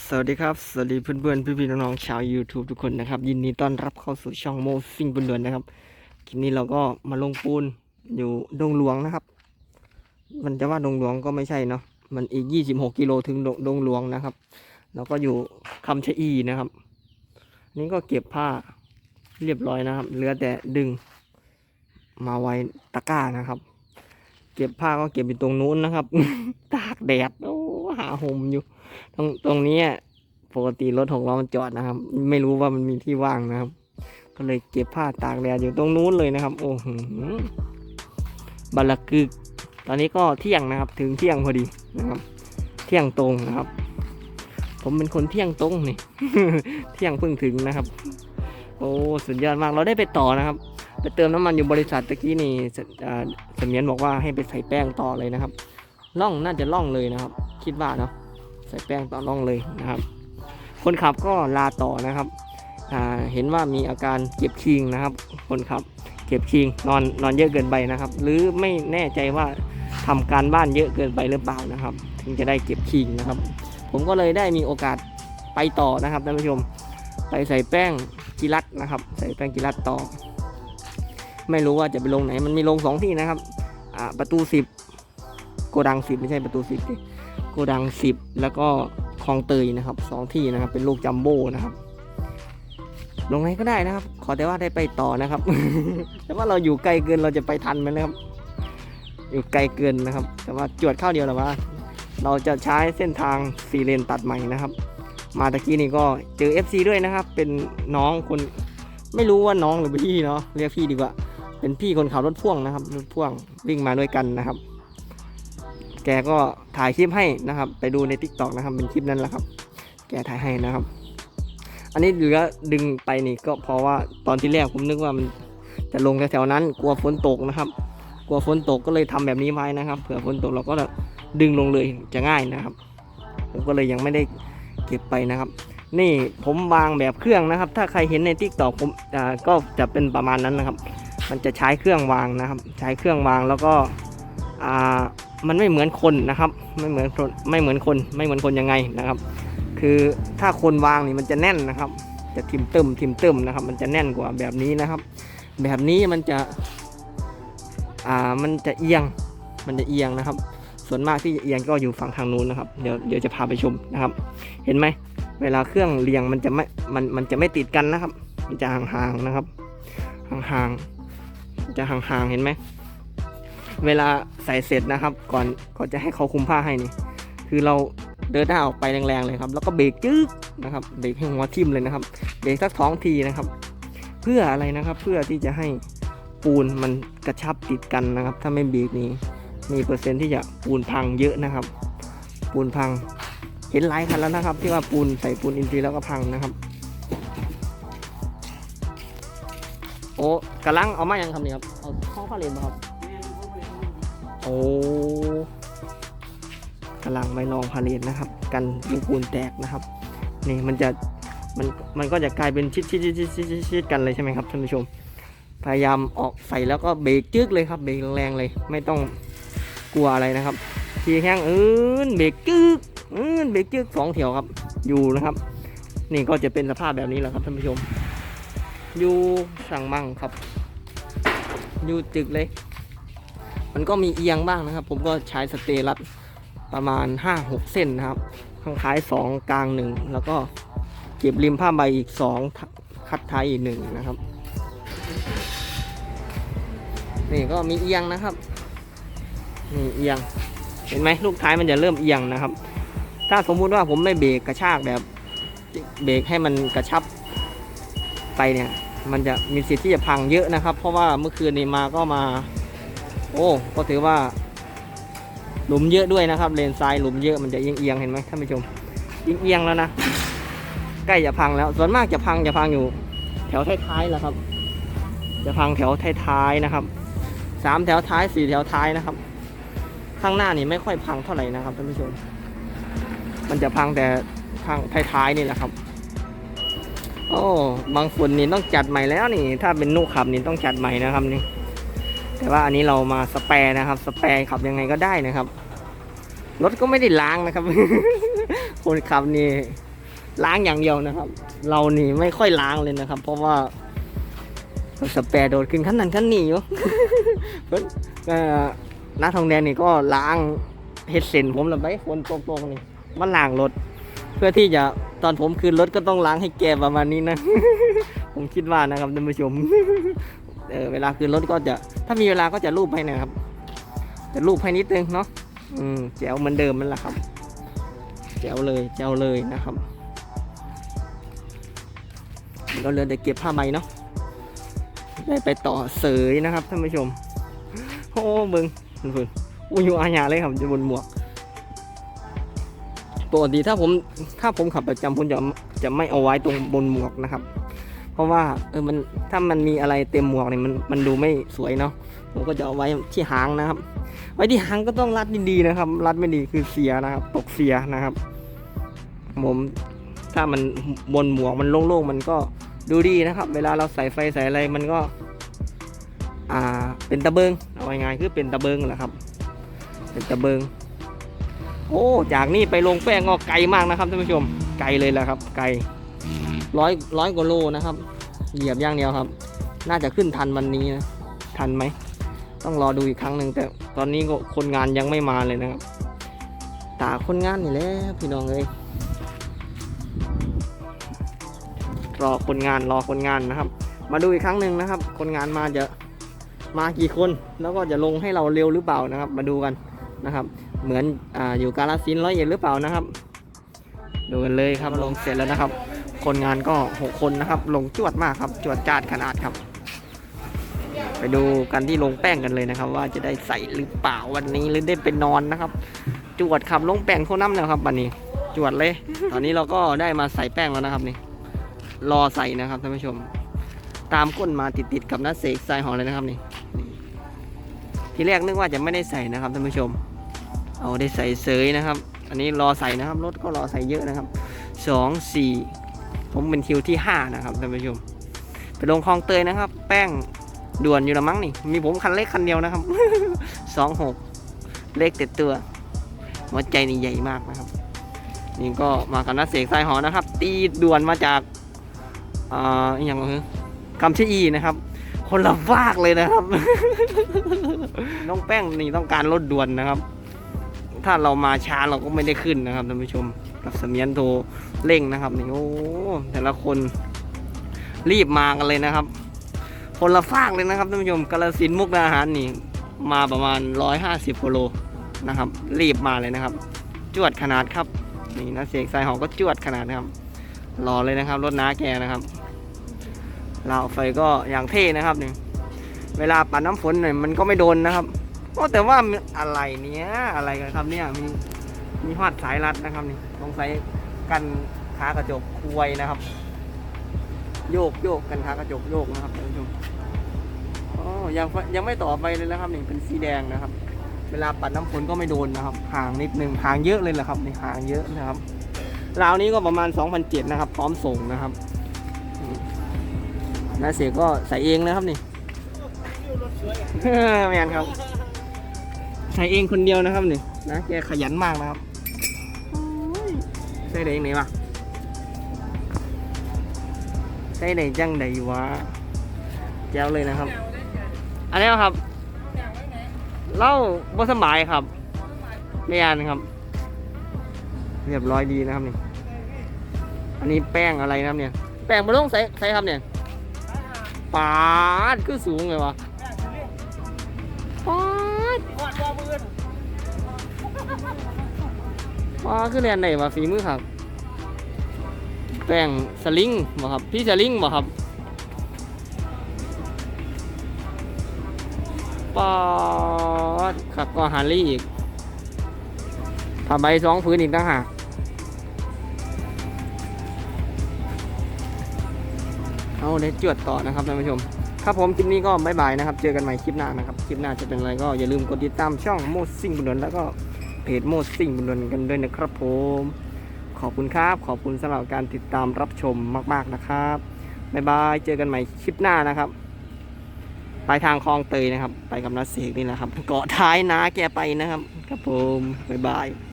สวัสดีครับ สวัสดีเพื่อนๆพี่ๆน้องๆชาว YouTube ทุกคนนะครับ ยินดีต้อนรับเข้าสู่ช่องโมซิ่งบนเรือนนะครับ คลิปนี้เราก็มาลงปูนอยู่ดงหลวงนะครับ มันจะว่าดงหลวงก็ไม่ใช่เนาะมันอีก 26 กิโลถึงดงดงหลวงนะครับเราก็อยู่คำชะอีนะครับ นี่ก็เก็บผ้าเรียบร้อยนะครับ เหลือแต่ดึงมาไว้ตะกร้านะครับ เก็บผ้าก็เก็บอยู่ตรงนู้นนะครับ ตากแดดโอ้ หาห่มอยู่ ตรงตรงนี้ปกติรถของเรามันจอดนะครับ ไม่รู้ว่ามันมีที่ว่างนะครับ ก็เลยเก็บผ้าตากแดดอยู่ตรงนู้นเลยนะครับ โอ้โหบาลกึก ตอนนี้ก็เที่ยงนะครับ ถึงเที่ยงพอดีนะครับ เที่ยงตรงนะครับ ผมเป็นคนเที่ยงตรงนี่ เที่ยงเพิ่งถึงนะครับ โอ้สุดยอดมากเราได้ไปต่อนะครับไปเติมน้ำมันอยู่บริษัทตะกี้นี่สอ่าเสมียนบอกว่าให้ไปใส่แป้งต่อเลยนะครับ ล่องน่าจะล่องเลยนะครับ คิดว่าเนาะใส่แป้งต่อร่องเลยนะครับ คนขับก็ลาต่อนะครับเห็นว่ามีอาการเจ็บคิงนะครับ คนขับเจ็บคิงนอนนอนเยอะเกินไปนะครับ หรือไม่แน่ใจว่าทำการบ้านเยอะเกินไปหรือเปล่านะครับ ถึงจะได้เจ็บคิงนะครับ ผมก็เลยได้มีโอกาสไปต่อนะครับท่านผู้ชม ไปใส่แป้งกิรัตนะครับ ใส่แป้งกิรัตต่อ ไม่รู้ว่าจะไปลงไหนมันมีลงสองที่นะครับประตูสิบ โกดังสิบไม่ใช่ประตูสิบดิโกดังสิบแล้วก็คลองเตยนะครับสองที่นะครับ เป็นลูกจัมโบ้นะครับลงไหนก็ได้นะครับ ขอแต่ว่าได้ไปต่อนะครับ แต่ว่าเราอยู่ไกลเกินเราจะไปทันไหมนะครับ อยู่ไกลเกินนะครับ แต่ว่าจวดเข้าวเดียวหรือว่า เราจะใช้เส้นทางสี่เลนตัดใหม่นะครับ มาตะกี้นี่ก็เจอ FC ด้วยนะครับ เป็นน้องคนไม่รู้ว่าน้องหรือพี่เนาะเรียกพี่ดีกว่า เป็นพี่คนขับรถพ่วงนะครับรถพ่วงวิ่งมาด้วยกันนะครับ แกก็ถ่ายคลิปให้นะครับ ไปดูใน t ิ k t o k นะครับเป็นคลิปนั้นแหละครับ แกถ่ายให้นะครับ อันนี้เหลือดึงไปนี่ก็เพราะว่าตอนที่แรกผมนึกว่ามันจะลงแถวๆนั้นกลัวฝนตกนะครับ กลัวฝนตกก็เลยทำแบบนี้ไว้นะครับ เผื่อฝนตกเราก็ดึงลงเลยจะง่ายนะครับ ผมก็เลยยังไม่ได้เก็บไปนะครับ นี่ผมวางแบบเครื่องนะครับ ถ้าใครเห็นใน t ิ k t o k ผมอ่าก็จะเป็นประมาณนั้นนะครับ มันจะใช้เครื่องวางนะครับ ใช้เครื่องวางแล้วก็อ่า มันไม่เหมือนคนนะครับ ไม่เหมือนคนไม่เหมือนคนไม่เหมือนคนยังไงนะครับ คือถ้าคนวางนี่มันจะแน่นนะครับ จะทิมเติมทิมเติมนะครับ มันจะแน่นกว่าแบบนี้นะครับ แบบนี้มันจะอ่ามันจะเอียงมันจะเอียงนะครับ ส่วนมากที่เอียงก็อยู่ฝั่งทางนู้นนะครับเดี๋ยวเดี๋ยวจะพาไปชมนะครับ เห็นไหมเวลาเครื่องเรียงมันจะไม่มันมันจะไม่ติดกันนะครับ มันจะห่างๆนะครับ ห่างๆจะห่างๆเห็นไหม เวลาใส่เสร็จนะครับ ก่อนก่อนจะให้เขาคุมผ้าให้นี่ คือเราเดินหน้าออกไปแรงๆเลยครับ แล้วก็เบรกจึ๊กนะครับเบรกให้หัวทิ่มเลยนะครับ เบรกสักสองทีนะครับ เพื่ออะไรนะครับ เพื่อที่จะให้ปูนมันกระชับติดกันนะครับ ถ้าไม่เบรกนี้ มีเปอร์เซ็นต์ที่จะปูนพังเยอะนะครับ ปูนพัง เห็นหลายคันแล้วนะครับ ที่ว่าปูนใส่ปูนอินทรีย์แล้วก็พังนะครับ โอ้กำลังเอามายังครับนี่ครับ เอาห้องผ้าเลนมาครับ โอ้กำลังไปลองพาเลทนะครับ กันลูกปูนแตกนะครับ นี่มันจะมันมันก็จะกลายเป็นชิดชิดชิดชิดชิดชิดกันเลยใช่ไหมครับท่านผู้ชม พยายามออกใส่แล้วก็เบรกจึ๊กเลยครับเบรกแรงเลย ไม่ต้องกลัวอะไรนะครับทีแข้งเอื้นเบรกจึ๊กเอื้นเบรกจึ๊กสองแถวครับ อยู่นะครับ นี่ก็จะเป็นสภาพแบบนี้แหละครับท่านผู้ชม อยู่สั่งมั่งครับ อยู่จึกเลย มันก็มีเอียงบ้างนะครับ ผมก็ใช้สเตย์รัดประมาณ 5-6 เส้นนะครับ ข้างท้าย 2 กลาง 1 แล้วก็เก็บริมผ้าใบอีก 2 คัดท้ายอีก 1 นะครับ นี่ก็มีเอียงนะครับนี่เอียง เห็นไหมลูกท้ายมันจะเริ่มเอียงนะครับ ถ้าสมมุติว่าผมไม่เบรกกระชากแบบเบรกให้มันกระชับไปเนี่ย มันจะมีสิทธิ์ที่จะพังเยอะนะครับ เพราะว่าเมื่อคืนนี้มาก็มา โอ้ก็ถือว่า หลุมเยอะด้วยนะครับ เลนซ้ายหลุมเยอะมันจะเอียงๆเห็นไหมท่านผู้ชมเอียงแล้วนะใกล้จะพังแล้ว ส่วนมากจะพังจะพังอยู่ แถวท้ายๆแล้วครับ จะพังแถวท้ายๆนะครับสามแถวท้ายสี่แถวท้ายนะครับ ข้างหน้านี่ไม่ค่อยพังเท่าไหร่นะครับท่านผู้ชม มันจะพังแต่ข้างท้ายๆนี่แหละครับ โอ้บางฝุ่นนี่ต้องจัดใหม่แล้วนี่ ถ้าเป็นนุขับนี่ต้องจัดใหม่นะครับนี่ แต่ว่าอันนี้เรามาสแปรนะครับ สแปรขับยังไงก็ได้นะครับ รถก็ไม่ได้ล้างนะครับ คนขับนี่ล้างอย่างเดียวนะครับ เรานี่ไม่ค่อยล้างเลยนะครับ เพราะว่าสแปร์โดดขึ้นขั้นนั้นขั้นนี้อยู่เพิ่นเอ่อน้าทองแดงนี่ก็ล้างเฮ็ดเส้นผมละไปคนตรงๆนี่มาล้างรถ เพื่อที่จะตอนผมคืนรถก็ต้องล้างให้แกประมาณนี้นะ ผมคิดว่านะครับท่านผู้ชม เออเวลาคืนรถก็จะถ้ามีเวลาก็จะรูปให้นะครับ จะรูปให้นิดนึงเนาะอืมแจ๋วเหมือนเดิมนั่นแหละครับแจ๋วเลยแจ๋วเลยนะครับก็เหลือแต่เก็บผ้าใบเนาะได้ไปต่อเสยนะครับท่านผู้ชมโอ้เบิงเบิงอุ้ยอยู่อาญาเลยครับจะบนหมวกปกติถ้าผมถ้าผมขับประจำผมจะจะไม่เอาไว้ตรงบนหมวกนะครับ เพราะว่าเออมันถ้ามันมีอะไรเต็มหมวกเนี่ยมันมันดูไม่สวยเนาะผมก็จะเอาไว้ที่หางนะครับ ไว้ที่หางก็ต้องรัดดีๆนะครับ รัดไม่ดีคือเสียนะครับตกเสียนะครับผมถ้ามันบนหมวกมันโล่งๆมันก็ดูดีนะครับ เวลาเราใส่ไฟใส่อะไรมันก็ อ่าเป็นตะเบิงเอาง่ายๆคือเป็นตะเบิงแหละครับ เป็นตะเบิงโอ้จากนี่ไปลงแป้งก็ไกลมากนะครับท่านผู้ชมไกลเลยแหละครับ ไกล ร้อยร้อยกว่าโลนะครับ เหยียบอย่างเดียวครับ น่าจะขึ้นทันวันนี้นะทันไหม ต้องรอดูอีกครั้งหนึ่งแต่ตอนนี้ก็คนงานยังไม่มาเลยนะครับตาคนงานนี่แหละพี่น้องเอ้ยรอคนงานรอคนงานนะครับ มาดูอีกครั้งหนึ่งนะครับ คนงานมาจะมากี่คนแล้วก็จะลงให้เราเร็วหรือเปล่านะครับ มาดูกันนะครับ เหมือนออยู่กาลสินร้อยเอ็ดหรือเปล่านะครับ ดูกันเลยครับลงเสร็จแล้วนะครับ คนงานก็หกคนนะครับ ลงจวดมากครับ จวดจาดขนาดครับ ไปดูกันที่ลงแป้งกันเลยนะครับ ว่าจะได้ใส่หรือเปล่าวันนี้หรือได้ไปนอนนะครับ จวดขับลงแป้งเขาน้ำแล้วครับวันนี้ จวดเลย ตอนนี้เราก็ได้มาใส่แป้งแล้วนะครับนี่ รอใส่นะครับท่านผู้ชม ตามก้นมาติดๆกับน้าเสกใส่หอเลยนะครับนี่นี่ ทีแรกนึกว่าจะไม่ได้ใส่นะครับท่านผู้ชม เอาได้ใส่เสยนะครับ อันนี้รอใส่นะครับรถก็รอใส่เยอะนะครับสองสี่ ผมเป็นคิวที่ห้านะครับท่านผู้ชมไปลงคลองเตยนะครับ แป้งด่วนอยู่ละมั้งนี่ มีผมคันเล็กคันเดียวนะครับสองหกเล็กเต็ดตัวหัวใจนี่ใหญ่มากนะครับ นี่ก็มากับนักเสกสายหอนะครับ ตีด่วนมาจากอ่าอย่างเออกำชะอีนะครับ คนละฟากเลยนะครับ น้องแป้งนี่ต้องการรถด่วนนะครับ ถ้าเรามาช้าเราก็ไม่ได้ขึ้นนะครับท่านผู้ชม กับเสมียนโทเร่งนะครับนี่โอ้แต่ละคนรีบมากันเลยนะครับ คนละฟากเลยนะครับท่านผู้ชมกาลสินมุกดาหารนี่มาประมาณ 150กิโลนะครับ รีบมาเลยนะครับ จวดขนาดครับ นี่นะเสกสายหอก็จวดขนาดนะครับรอเลยนะครับรถน้าแกนะครับราวไฟก็อย่างเท่นะครับนี่เวลาปัดน้ำฝนหน่ยมันก็ไม่โดนนะครับโอ้แต่ว่าอะไรเนี้ยอะไรกันครับเนี่ยมีมีหอดสายรัดนะครับนี่ สงสัยกันขากระจกคุยนะครับ โยกโยกกันขากระจกโยกนะครับท่านผู้ชมอ๋อยังยังไม่ต่อไปเลยนะครับนี่เป็นสีแดงนะครับ เวลาปัดน้ำฝนก็ไม่โดนนะครับห่างนิดนึงห่างเยอะเลยแหละครับนี่ห่างเยอะนะครับราวนี้ก็ประมาณ2,007นะครับ พร้อมส่งนะครับนาเสียก็ใส่เองนะครับนี่แมนครับ ใส่เองคนเดียวนะครับนี่นะแกขยันมากนะครับ ใส่ได้ยังไงวะใส่ได้จังไดวะแจ้วเลยนะครับ อันนี้ครับเล่าบ่สบายครับไม่ยานครับ เรียบร้อยดีนะครับนี่อันนี้แป้งอะไรนะครับเนี่ย แป้งมาลงใส่ใส่ครับเนี่ยปาดคือสูงเลยวะ ปาคือเรียนไหนวะฝีมือครับแป้งสลิงบ่ครับ พี่สลิงบ่ครับปาดขับก็ฮาร์ลี่อีกผ้าใบสองพื้นอีกต่างหากเอาเดี๋ยวจวดต่อนะครับท่านผู้ชมครับผมคลิปนี้ก็บายบายนะครับ เจอกันใหม่คลิปหน้านะครับ คลิปหน้าจะเป็นอะไรก็อย่าลืมกดติดตามช่องโมซิ่งบุญนนท์แล้วก็ เพจโมดซิ่งบุญนนกันด้วยนะครับผมขอบคุณครับขอบคุณสำหรับการติดตามรับชมมาก ๆนะครับบ๊ายบายเจอกันใหม่คลิปหน้านะครับไปทางคลองเตยนะครับ ไปกับนัสเสกนี่แหละครับ เกาะท้ายนาแกไปนะครับ ครับผมบ๊ายบาย